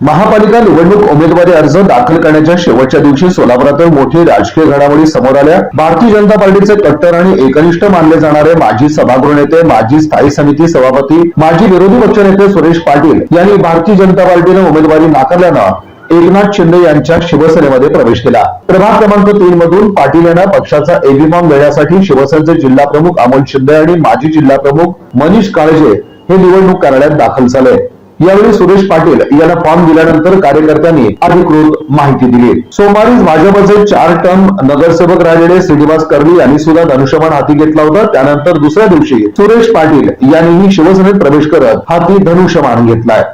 महापालिका निवडणूक उमेदवारी अर्ज दाखल करण्याच्या शेवटच्या दिवशी सोलापुरात मोठी राजकीय घडामोडी समोर आल्या. भारतीय जनता पार्टीचे कट्टर आणि एकनिष्ठ मानले जाणारे माजी सभागृह नेते माजी स्थायी समिती सभापती माजी विरोधी पक्षनेते सुरेश पाटील यांनी भारतीय जनता पार्टीने उमेदवारी नाकारल्यानं एकनाथ शिंदे यांच्या शिवसेनेमध्ये प्रवेश केला. प्रभाग क्रमांक तीन मधून पाटील यांना पक्षाचा एबी फॉर्म देण्यासाठी शिवसेनेचे जिल्हा प्रमुख अमोल शिंदे आणि माजी जिल्हा प्रमुख मनीष काळजे हे निवडणूक कार्यालयात दाखल झाले. यावेळी सुरेश पाटील यांना फॉर्म दिल्यानंतर कार्यकर्त्यांनी अधिकृत माहिती दिली. सोमवारीच भाजपचे चार टर्म नगरसेवक राहिलेले श्रीनिवास कर्ली यांनी सुद्धा धनुष्यबाण हाती घेतला होता. त्यानंतर दुसऱ्या दिवशी सुरेश पाटील यांनीही शिवसेनेत प्रवेश करत हाती धनुष्यबाण घेतलाय.